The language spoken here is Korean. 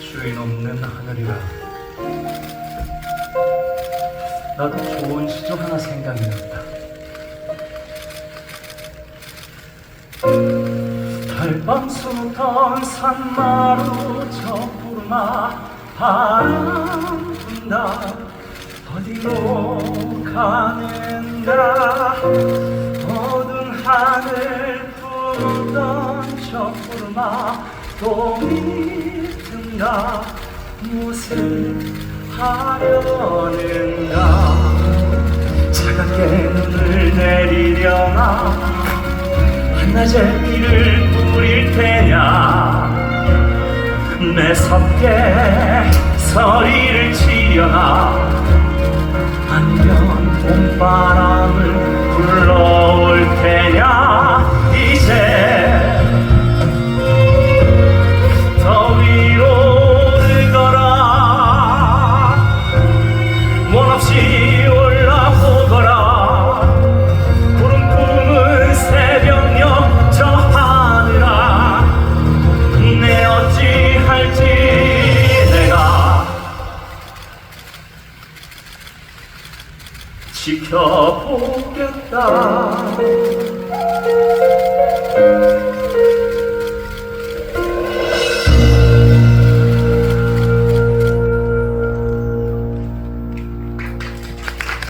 주인 없는 하늘이라. 나도 좋은 시절 하나 생각이 났다. 달밤 수던 산마루 저 푸르마 바람 분다. 어디로 가는가? 어두운 하늘 푸르던 또 믿든가 무엇을 하려는가? 차갑게 눈을 내리려나? 한낮에 비를 뿌릴 테냐? 매섭게 서리를 치려나? 아니면 봄바람을 불러 지켜보겠다.